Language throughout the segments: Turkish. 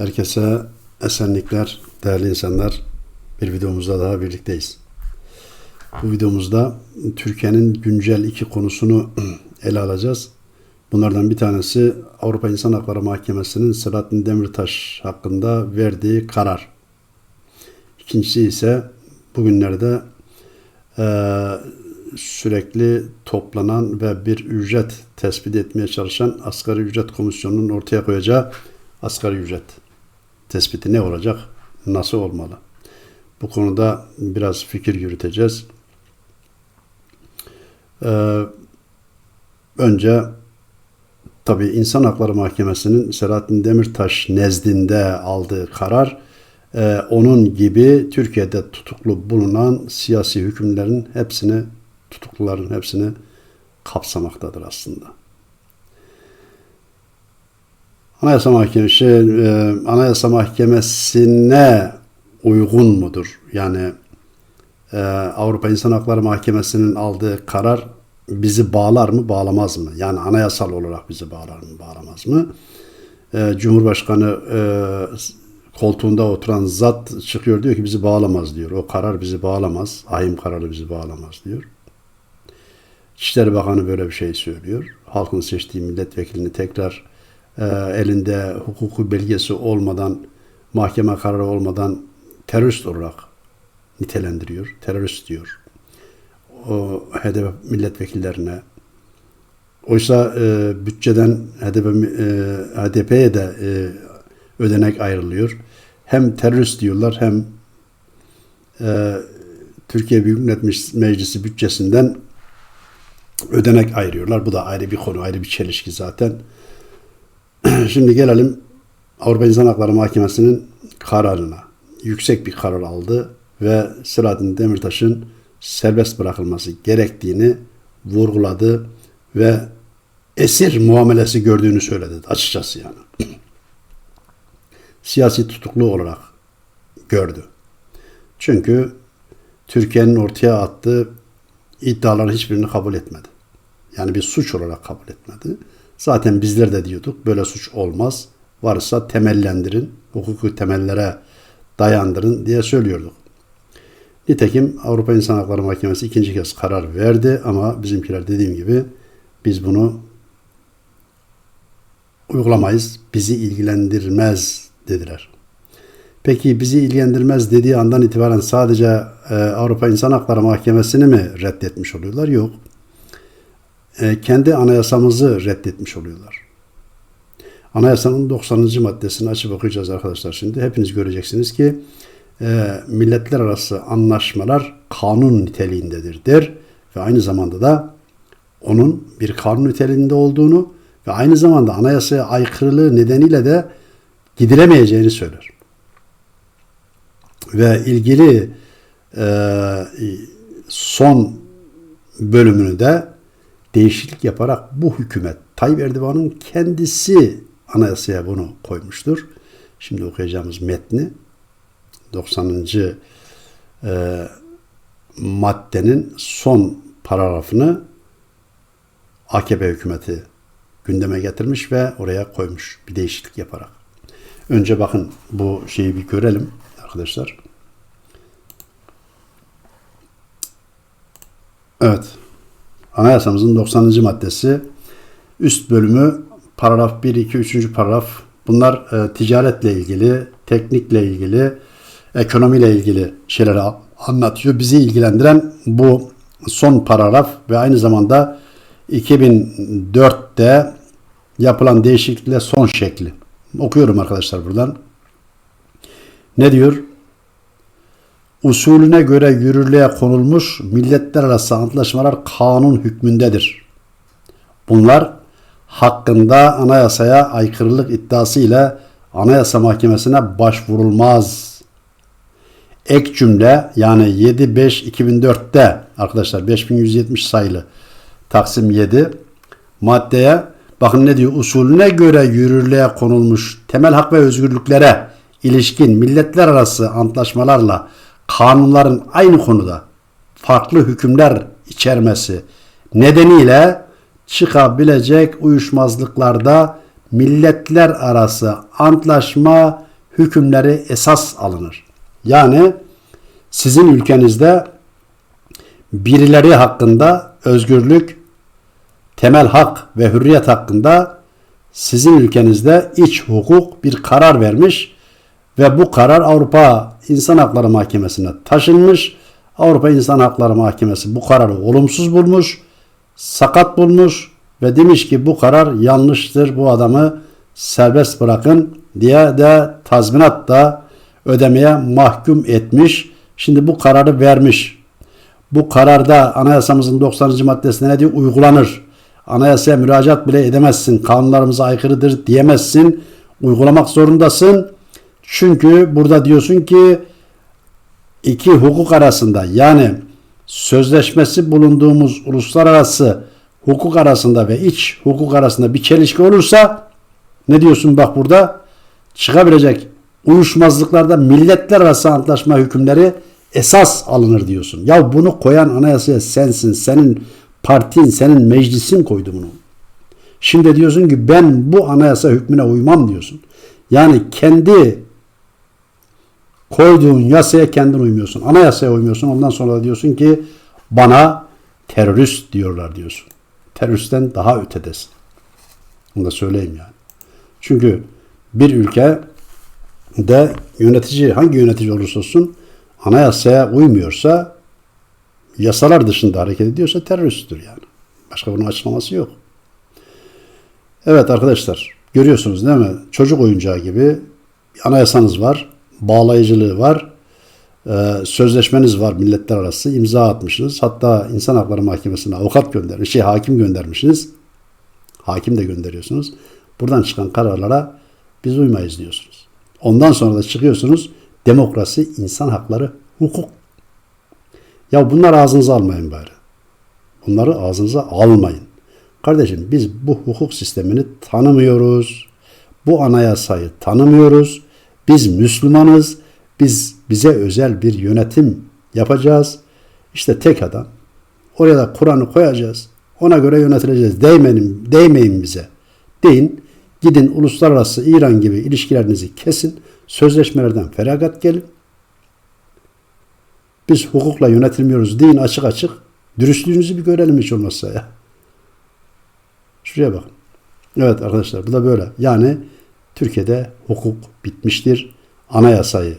Herkese esenlikler, değerli insanlar. Bir videomuzda daha birlikteyiz. Bu videomuzda Türkiye'nin güncel iki konusunu ele alacağız. Bunlardan bir tanesi Avrupa İnsan Hakları Mahkemesi'nin Selahattin Demirtaş hakkında verdiği karar. İkincisi ise bugünlerde eee, sürekli toplanan ve bir ücret tespit etmeye çalışan Asgari Ücret Komisyonu'nun ortaya koyacağı asgari ücret tespiti ne olacak, nasıl olmalı? Bu konuda biraz fikir yürüteceğiz. Ee, önce tabii İnsan Hakları Mahkemesi'nin Selahattin Demirtaş nezdinde aldığı karar e, onun gibi Türkiye'de tutuklu bulunan siyasi hükümlerin hepsini tutukluların hepsini kapsamaktadır aslında. Anayasa Mahkemesi e, Anayasa Mahkemesi'ne uygun mudur? Yani e, Avrupa İnsan Hakları Mahkemesi'nin aldığı karar bizi bağlar mı, bağlamaz mı? Yani anayasal olarak bizi bağlar mı, bağlamaz mı? E, Cumhurbaşkanı e, koltuğunda oturan zat çıkıyor diyor ki bizi bağlamaz diyor. O karar bizi bağlamaz. Ahim kararı bizi bağlamaz diyor. İçişleri Bakanı böyle bir şey söylüyor. Halkın seçtiği milletvekilini tekrar e, elinde hukuku belgesi olmadan, mahkeme kararı olmadan terörist olarak nitelendiriyor. Terörist diyor. O HDP milletvekillerine. Oysa e, bütçeden HDP, e, HDP'ye de e, ödenek ayrılıyor. Hem terörist diyorlar hem e, Türkiye Büyük Millet Meclisi bütçesinden ödenek ayırıyorlar. Bu da ayrı bir konu, ayrı bir çelişki zaten. Şimdi gelelim Avrupa İnsan Hakları Mahkemesi'nin kararına. Yüksek bir karar aldı ve Selahattin Demirtaş'ın serbest bırakılması gerektiğini vurguladı ve esir muamelesi gördüğünü söyledi açıkçası yani. Siyasi tutuklu olarak gördü. Çünkü Türkiye'nin ortaya attığı iddiaların hiçbirini kabul etmedi. Yani bir suç olarak kabul etmedi. Zaten bizler de diyorduk böyle suç olmaz. Varsa temellendirin, hukuki temellere dayandırın diye söylüyorduk. Nitekim Avrupa İnsan Hakları Mahkemesi ikinci kez karar verdi ama bizimkiler dediğim gibi biz bunu uygulamayız, bizi ilgilendirmez dediler. Peki bizi ilgilendirmez dediği andan itibaren sadece e, Avrupa İnsan Hakları Mahkemesi'ni mi reddetmiş oluyorlar? Yok. E, kendi anayasamızı reddetmiş oluyorlar. Anayasanın 90. maddesini açıp okuyacağız arkadaşlar şimdi. Hepiniz göreceksiniz ki e, milletler arası anlaşmalar kanun niteliğindedir der ve aynı zamanda da onun bir kanun niteliğinde olduğunu ve aynı zamanda anayasaya aykırılığı nedeniyle de gidilemeyeceğini söyler. Ve ilgili e, son bölümünü de değişiklik yaparak bu hükümet Tayyip Erdoğan'ın kendisi anayasaya bunu koymuştur. Şimdi okuyacağımız metni 90. E, maddenin son paragrafını AKP hükümeti gündeme getirmiş ve oraya koymuş bir değişiklik yaparak. Önce bakın bu şeyi bir görelim arkadaşlar. Evet. Anayasamızın 90. maddesi üst bölümü paragraf 1, 2, 3. paragraf bunlar e, ticaretle ilgili, teknikle ilgili, ekonomiyle ilgili şeyleri anlatıyor. Bizi ilgilendiren bu son paragraf ve aynı zamanda 2004'te yapılan değişiklikle son şekli. Okuyorum arkadaşlar buradan. Ne diyor? Usulüne göre yürürlüğe konulmuş milletler arası antlaşmalar kanun hükmündedir. Bunlar hakkında anayasaya aykırılık iddiası ile Anayasa Mahkemesi'ne başvurulmaz. Ek cümle yani 7-5-2004'te arkadaşlar 5170 sayılı Taksim 7 maddeye bakın ne diyor usulüne göre yürürlüğe konulmuş temel hak ve özgürlüklere ilişkin milletler arası antlaşmalarla kanunların aynı konuda farklı hükümler içermesi nedeniyle çıkabilecek uyuşmazlıklarda milletler arası antlaşma hükümleri esas alınır. Yani sizin ülkenizde birileri hakkında özgürlük, temel hak ve hürriyet hakkında sizin ülkenizde iç hukuk bir karar vermiş ve bu karar Avrupa İnsan Hakları Mahkemesi'ne taşınmış. Avrupa İnsan Hakları Mahkemesi bu kararı olumsuz bulmuş, sakat bulmuş ve demiş ki bu karar yanlıştır. Bu adamı serbest bırakın diye de tazminat da ödemeye mahkum etmiş. Şimdi bu kararı vermiş. Bu kararda anayasamızın 90. maddesinde ne diyor? Uygulanır. Anayasaya müracaat bile edemezsin. Kanunlarımıza aykırıdır diyemezsin. Uygulamak zorundasın. Çünkü burada diyorsun ki iki hukuk arasında yani sözleşmesi bulunduğumuz uluslararası hukuk arasında ve iç hukuk arasında bir çelişki olursa ne diyorsun bak burada çıkabilecek uyuşmazlıklarda milletler arası antlaşma hükümleri esas alınır diyorsun. Ya bunu koyan anayasaya sensin, senin partin, senin meclisin koydu bunu. Şimdi diyorsun ki ben bu anayasa hükmüne uymam diyorsun. Yani kendi koyduğun yasaya kendin uymuyorsun. Anayasaya uymuyorsun. Ondan sonra da diyorsun ki bana terörist diyorlar diyorsun. Teröristten daha ötedesin. Onu da söyleyeyim yani. Çünkü bir ülke de yönetici hangi yönetici olursa olsun anayasaya uymuyorsa yasalar dışında hareket ediyorsa teröristtir yani. Başka bunun açıklaması yok. Evet arkadaşlar görüyorsunuz değil mi? Çocuk oyuncağı gibi anayasanız var, bağlayıcılığı var, e, sözleşmeniz var milletler arası imza atmışsınız. Hatta İnsan Hakları Mahkemesi'ne avukat göndermiş, şey hakim göndermişsiniz. Hakim de gönderiyorsunuz. Buradan çıkan kararlara biz uymayız diyorsunuz. Ondan sonra da çıkıyorsunuz demokrasi, insan hakları, hukuk. Ya bunlar ağzınıza almayın bari. Bunları ağzınıza almayın. Kardeşim biz bu hukuk sistemini tanımıyoruz. Bu anayasayı tanımıyoruz. Biz Müslümanız. Biz bize özel bir yönetim yapacağız. İşte tek adam. Oraya da Kur'an'ı koyacağız. Ona göre yönetileceğiz. Değmeyin, değmeyin bize. Deyin. Gidin uluslararası İran gibi ilişkilerinizi kesin. Sözleşmelerden feragat gelin. Biz hukukla yönetilmiyoruz deyin açık açık. Dürüstlüğünüzü bir görelim hiç olmazsa ya. Şuraya bakın. Evet arkadaşlar bu da böyle. Yani Türkiye'de hukuk bitmiştir. Anayasayı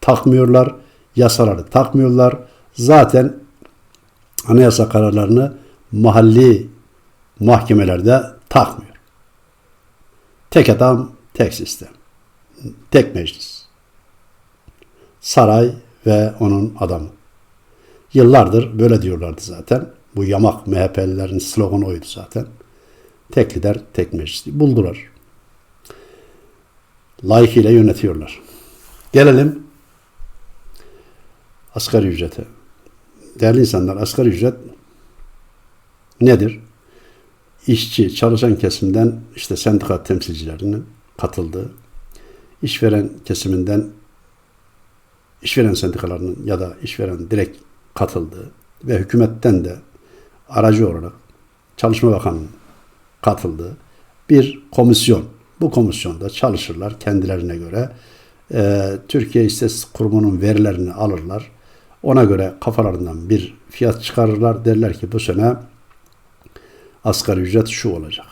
takmıyorlar. Yasaları takmıyorlar. Zaten anayasa kararlarını mahalli mahkemelerde takmıyor. Tek adam, tek sistem. Tek meclis. Saray ve onun adamı. Yıllardır böyle diyorlardı zaten. Bu yamak MHP'lilerin sloganı oydu zaten. Tek lider, tek meclis. Buldular. Layıkıyla yönetiyorlar. Gelelim asgari ücrete. Değerli insanlar asgari ücret nedir? İşçi, çalışan kesimden işte sendika temsilcilerinin katıldığı, işveren kesiminden işveren sendikalarının ya da işveren direkt katıldığı ve hükümetten de aracı olarak Çalışma Bakanı'nın katıldığı bir komisyon. Bu komisyonda çalışırlar kendilerine göre. E, Türkiye İstatistik Kurumu'nun verilerini alırlar. Ona göre kafalarından bir fiyat çıkarırlar. Derler ki bu sene asgari ücret şu olacak.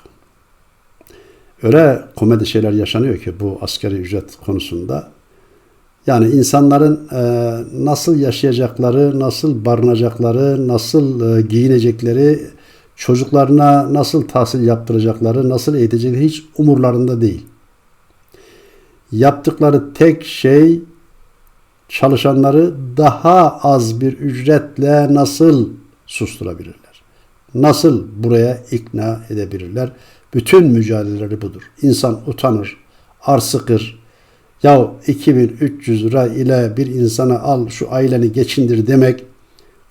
Öyle komedi şeyler yaşanıyor ki bu asgari ücret konusunda. Yani insanların e, nasıl yaşayacakları, nasıl barınacakları, nasıl e, giyinecekleri, çocuklarına nasıl tahsil yaptıracakları, nasıl eğitecekleri hiç umurlarında değil. Yaptıkları tek şey çalışanları daha az bir ücretle nasıl susturabilirler? Nasıl buraya ikna edebilirler? Bütün mücadeleleri budur. İnsan utanır, arsıkır. Ya 2300 lira ile bir insana al şu aileni geçindir demek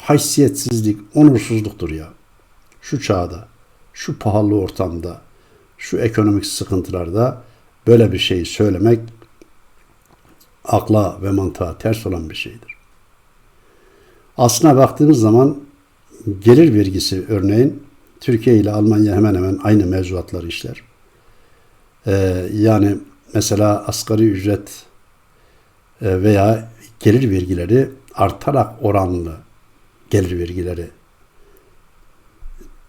haysiyetsizlik, onursuzluktur ya. Şu çağda, şu pahalı ortamda, şu ekonomik sıkıntılarda böyle bir şeyi söylemek akla ve mantığa ters olan bir şeydir. Aslına baktığımız zaman gelir vergisi örneğin Türkiye ile Almanya hemen hemen aynı mevzuatları işler. Ee, yani mesela asgari ücret e, veya gelir vergileri artarak oranlı gelir vergileri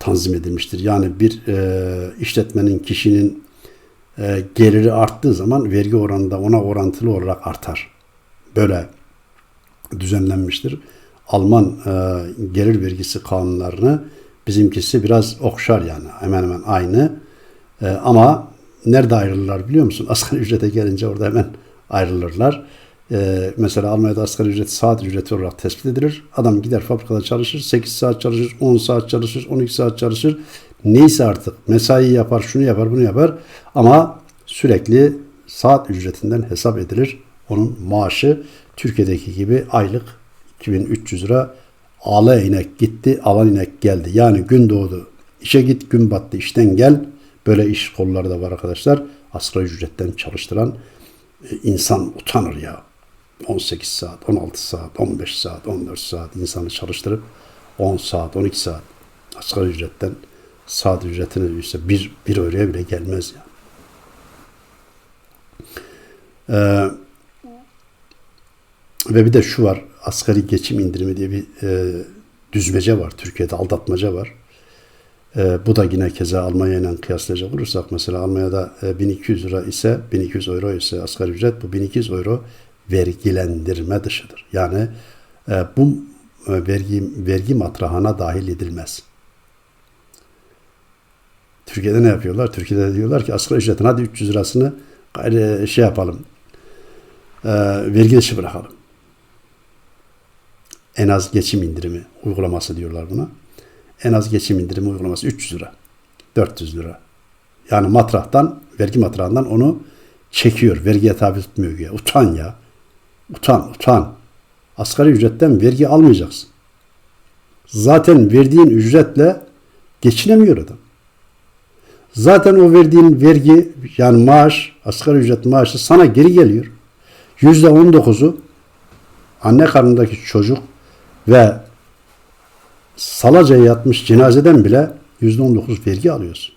tanzim edilmiştir. Yani bir e, işletmenin kişinin e, geliri arttığı zaman vergi oranı da ona orantılı olarak artar. Böyle düzenlenmiştir. Alman e, gelir vergisi kanunlarını bizimkisi biraz okşar yani hemen hemen aynı. E, ama nerede ayrılırlar biliyor musun? Asgari ücrete gelince orada hemen ayrılırlar. E, mesela Almanya'da asgari ücret saat ücreti olarak tespit edilir. Adam gider fabrikada çalışır. 8 saat çalışır, 10 saat çalışır, 12 saat çalışır. Neyse artık mesai yapar, şunu yapar, bunu yapar. Ama sürekli saat ücretinden hesap edilir. Onun maaşı Türkiye'deki gibi aylık 2300 lira ala inek gitti, alan inek geldi. Yani gün doğdu, işe git, gün battı, işten gel. Böyle iş kolları da var arkadaşlar. Asgari ücretten çalıştıran e, insan utanır ya. 18 saat, 16 saat, 15 saat, 14 saat insanı çalıştırıp 10 saat, 12 saat asgari ücretten saat ücretine işte bir, bir euroya bile gelmez ya. Ee, ve bir de şu var, asgari geçim indirimi diye bir e, düzmece var. Türkiye'de aldatmaca var. E, bu da yine keza Almanya ile kıyaslayacak olursak mesela Almanya'da e, 1200 lira ise 1200 euro ise asgari ücret bu 1200 euro vergilendirme dışıdır. Yani e, bu e, vergi vergi matrahına dahil edilmez. Türkiye'de ne yapıyorlar? Türkiye'de diyorlar ki asgari ücretin hadi 300 lirasını gayri şey yapalım. E, vergi dışı bırakalım. En az geçim indirimi uygulaması diyorlar buna. En az geçim indirimi uygulaması 300 lira. 400 lira. Yani matrahtan, vergi matrahından onu çekiyor. Vergiye tabi tutmuyor ya. Utan ya. Utan, utan. Asgari ücretten vergi almayacaksın. Zaten verdiğin ücretle geçinemiyor adam. Zaten o verdiğin vergi yani maaş, asgari ücret maaşı sana geri geliyor. Yüzde on dokuzu anne karnındaki çocuk ve salacaya yatmış cenazeden bile yüzde on dokuz vergi alıyorsun.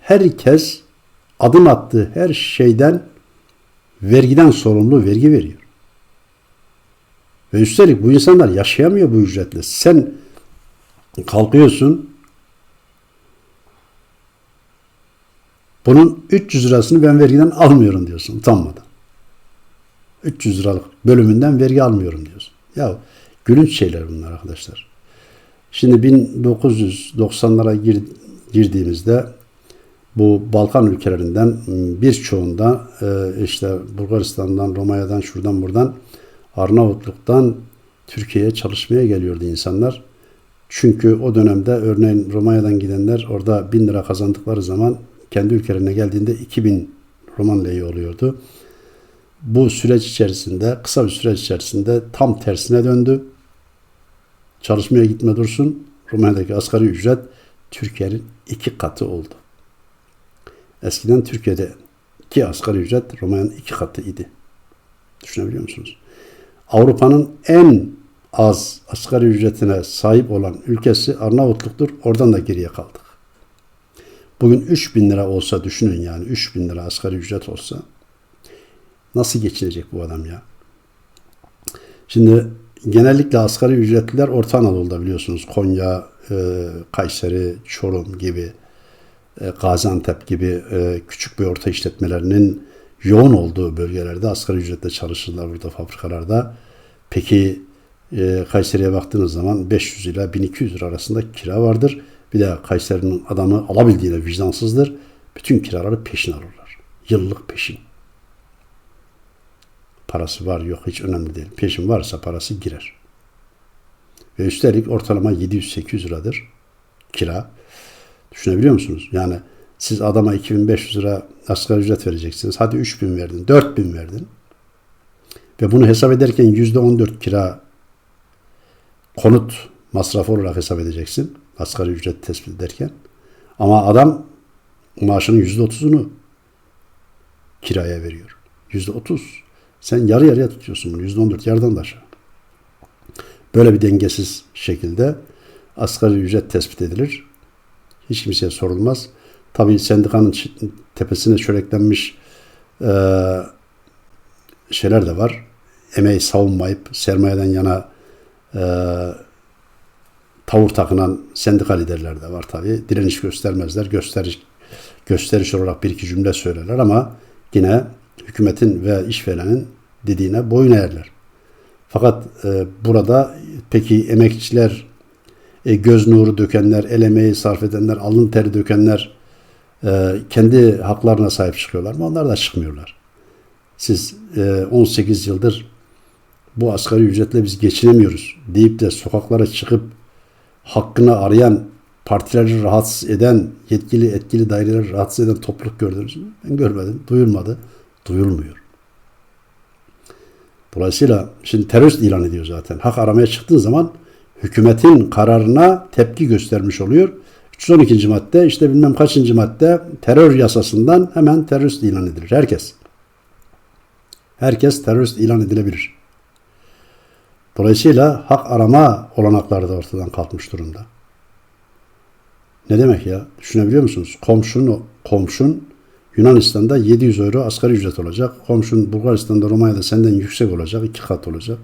Herkes adım attığı her şeyden vergiden sorumlu vergi veriyor. Ve üstelik bu insanlar yaşayamıyor bu ücretle. Sen kalkıyorsun bunun 300 lirasını ben vergiden almıyorum diyorsun utanmadan. 300 liralık bölümünden vergi almıyorum diyorsun. Ya gülünç şeyler bunlar arkadaşlar. Şimdi 1990'lara gir, girdiğimizde bu Balkan ülkelerinden ıı, birçoğunda e, işte Bulgaristan'dan, Romanya'dan, şuradan buradan Arnavutluk'tan Türkiye'ye çalışmaya geliyordu insanlar. Çünkü o dönemde örneğin Romanya'dan gidenler orada 1000 lira kazandıkları zaman kendi ülkelerine geldiğinde 2000 Roman leyi oluyordu. Bu süreç içerisinde, kısa bir süreç içerisinde tam tersine döndü. Çalışmaya gitme dursun. Romanya'daki asgari ücret Türkiye'nin iki katı oldu. Eskiden Türkiye'de iki asgari ücret Romanya'nın iki katı idi. Düşünebiliyor musunuz? Avrupa'nın en az asgari ücretine sahip olan ülkesi Arnavutluk'tur. Oradan da geriye kaldık. Bugün 3 bin lira olsa düşünün yani 3 bin lira asgari ücret olsa nasıl geçinecek bu adam ya? Şimdi genellikle asgari ücretliler Orta Anadolu'da biliyorsunuz. Konya, e, Kayseri, Çorum gibi Gaziantep gibi e, küçük bir orta işletmelerinin yoğun olduğu bölgelerde asgari ücretle çalışırlar burada fabrikalarda. Peki e, Kayseri'ye baktığınız zaman 500 ile 1200 lira arasında kira vardır. Bir de Kayseri'nin adamı alabildiğine vicdansızdır. Bütün kiraları peşin alırlar. Yıllık peşin. Parası var yok hiç önemli değil. Peşin varsa parası girer. Ve üstelik ortalama 700-800 liradır kira. Düşünebiliyor musunuz? Yani siz adama 2500 lira asgari ücret vereceksiniz. Hadi 3000 verdin, 4000 verdin. Ve bunu hesap ederken %14 kira konut masrafı olarak hesap edeceksin. Asgari ücret tespit ederken. Ama adam maaşının %30'unu kiraya veriyor. %30. Sen yarı yarıya tutuyorsun bunu. %14 yarıdan da aşağı. Böyle bir dengesiz şekilde asgari ücret tespit edilir. Hiç kimseye sorulmaz. Tabii sendikanın tepesine çöreklenmiş e, şeyler de var. Emeği savunmayıp sermayeden yana e, tavır takınan sendika liderleri de var tabii. Direniş göstermezler. Gösteriş, gösteriş olarak bir iki cümle söylerler ama yine hükümetin ve işverenin dediğine boyun eğerler. Fakat e, burada peki emekçiler, e, göz nuru dökenler, el emeği sarf edenler, alın teri dökenler e, kendi haklarına sahip çıkıyorlar mı? Onlar da çıkmıyorlar. Siz e, 18 yıldır bu asgari ücretle biz geçinemiyoruz deyip de sokaklara çıkıp hakkını arayan, partileri rahatsız eden, yetkili etkili daireleri rahatsız eden topluluk gördünüz mü? Ben görmedim, duyulmadı, duyulmuyor. Dolayısıyla şimdi terörist ilan ediyor zaten. Hak aramaya çıktığın zaman hükümetin kararına tepki göstermiş oluyor. 312. madde işte bilmem kaçıncı madde terör yasasından hemen terörist ilan edilir. Herkes. Herkes terörist ilan edilebilir. Dolayısıyla hak arama olanakları da ortadan kalkmış durumda. Ne demek ya? Düşünebiliyor musunuz? Komşun, komşun Yunanistan'da 700 euro asgari ücret olacak. Komşun Bulgaristan'da, Romanya'da senden yüksek olacak. iki kat olacak.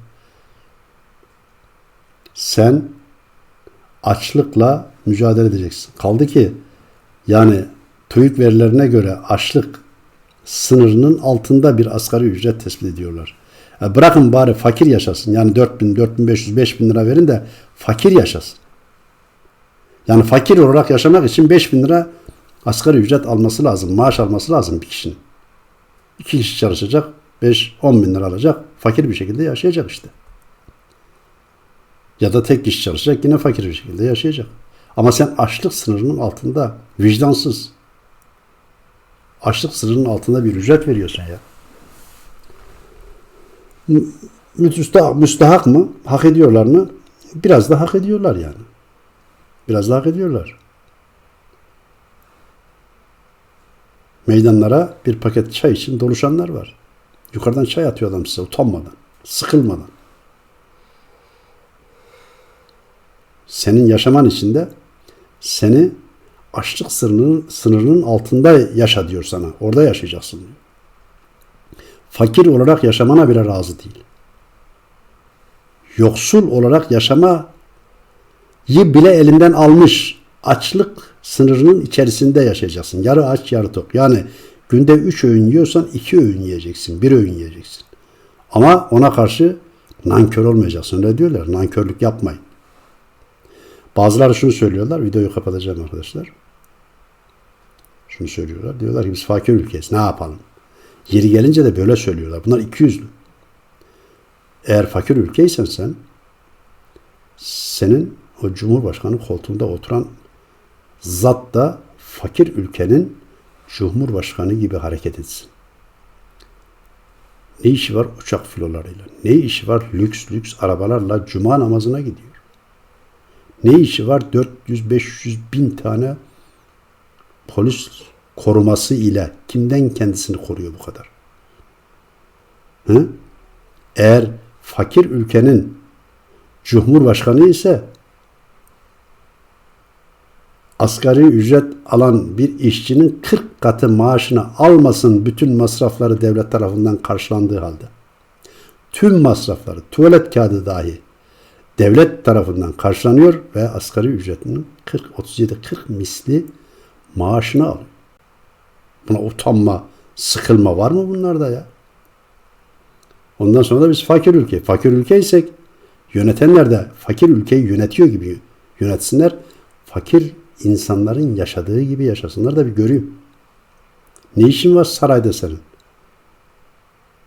Sen açlıkla mücadele edeceksin. Kaldı ki yani TÜİK verilerine göre açlık sınırının altında bir asgari ücret tespit ediyorlar. Ya bırakın bari fakir yaşasın. Yani 4000, 4500, 5000 lira verin de fakir yaşasın. Yani fakir olarak yaşamak için 5000 lira asgari ücret alması lazım. Maaş alması lazım bir kişinin. İki kişi çalışacak. 5-10 bin lira alacak. Fakir bir şekilde yaşayacak işte. Ya da tek kişi çalışacak yine fakir bir şekilde yaşayacak. Ama sen açlık sınırının altında vicdansız açlık sınırının altında bir ücret veriyorsun ya. Mü- Müstahak, müstahak mı? Hak ediyorlar mı? Biraz da hak ediyorlar yani. Biraz da hak ediyorlar. Meydanlara bir paket çay için doluşanlar var. Yukarıdan çay atıyor adam size utanmadan, sıkılmadan. Senin yaşaman için de seni açlık sınırının, sınırının altında yaşa diyor sana. Orada yaşayacaksın diyor. Fakir olarak yaşamana bile razı değil. Yoksul olarak yaşamayı bile elinden almış. Açlık sınırının içerisinde yaşayacaksın. Yarı aç yarı tok. Yani günde üç öğün yiyorsan iki öğün yiyeceksin. Bir öğün yiyeceksin. Ama ona karşı nankör olmayacaksın. Öyle diyorlar. Nankörlük yapmayın. Bazıları şunu söylüyorlar. Videoyu kapatacağım arkadaşlar. Şunu söylüyorlar. Diyorlar ki biz fakir ülkeyiz. Ne yapalım? Yeri gelince de böyle söylüyorlar. Bunlar iki yüzlü. Eğer fakir ülkeysen sen senin o Cumhurbaşkanı koltuğunda oturan zat da fakir ülkenin Cumhurbaşkanı gibi hareket etsin. Ne işi var uçak filolarıyla? Ne işi var lüks lüks arabalarla cuma namazına gidiyor? Ne işi var 400-500 bin tane polis koruması ile kimden kendisini koruyor bu kadar? Hı? Eğer fakir ülkenin cumhurbaşkanı ise asgari ücret alan bir işçinin 40 katı maaşını almasın bütün masrafları devlet tarafından karşılandığı halde. Tüm masrafları, tuvalet kağıdı dahi devlet tarafından karşılanıyor ve asgari ücretinin 40 37 40 misli maaşını alıyor. Buna utanma, sıkılma var mı bunlarda ya? Ondan sonra da biz fakir ülke. Fakir ülkeysek yönetenler de fakir ülkeyi yönetiyor gibi yönetsinler. Fakir insanların yaşadığı gibi yaşasınlar da bir göreyim. Ne işin var sarayda senin?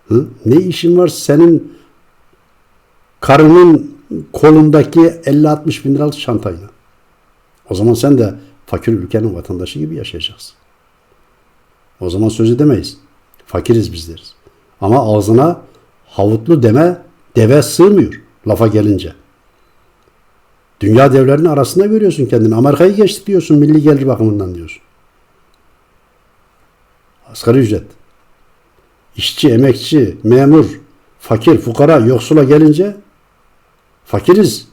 Hı? Ne işin var senin karının kolundaki 50-60 bin liralık çantayla? O zaman sen de fakir ülkenin vatandaşı gibi yaşayacaksın. O zaman söz edemeyiz. Fakiriz biz deriz. Ama ağzına havutlu deme deve sığmıyor lafa gelince. Dünya devlerinin arasında görüyorsun kendini. Amerika'yı geçtik diyorsun milli gelir bakımından diyorsun. Asgari ücret. İşçi, emekçi, memur, fakir, fukara, yoksula gelince fakiriz.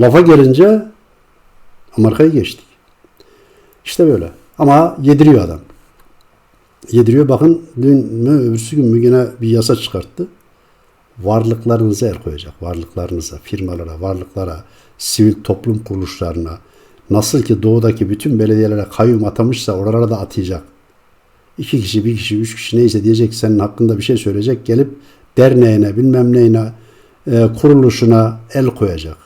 Lafa gelince Amerika'yı geçtik. İşte böyle. Ama yediriyor adam. Yediriyor. Bakın dün mü öbürsü gün mü yine bir yasa çıkarttı. Varlıklarınıza el koyacak. Varlıklarınıza, firmalara, varlıklara, sivil toplum kuruluşlarına. Nasıl ki doğudaki bütün belediyelere kayyum atamışsa oralara da atayacak. İki kişi, bir kişi, üç kişi neyse diyecek senin hakkında bir şey söyleyecek. Gelip derneğine, bilmem neyine, e, kuruluşuna el koyacak.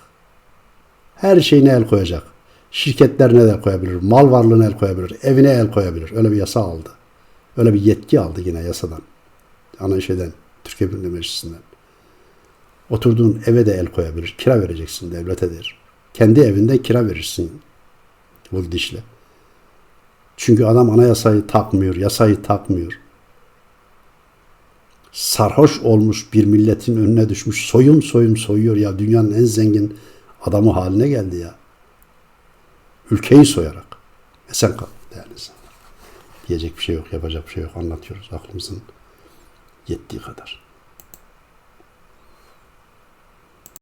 Her şeyine el koyacak. Şirketlerine de koyabilir. Mal varlığına el koyabilir. Evine el koyabilir. Öyle bir yasa aldı. Öyle bir yetki aldı yine yasadan. Ana şeyden, Türkiye Millet Meclisi'nden. Oturduğun eve de el koyabilir. Kira vereceksin devlete der. Kendi evinde kira verirsin. Bu dişle. Çünkü adam anayasayı takmıyor, yasayı takmıyor. Sarhoş olmuş bir milletin önüne düşmüş. Soyum soyum soyuyor ya. Dünyanın en zengin adamı haline geldi ya. Ülkeyi soyarak. Esen kal değerli insanlar. Diyecek bir şey yok, yapacak bir şey yok. Anlatıyoruz aklımızın yettiği kadar.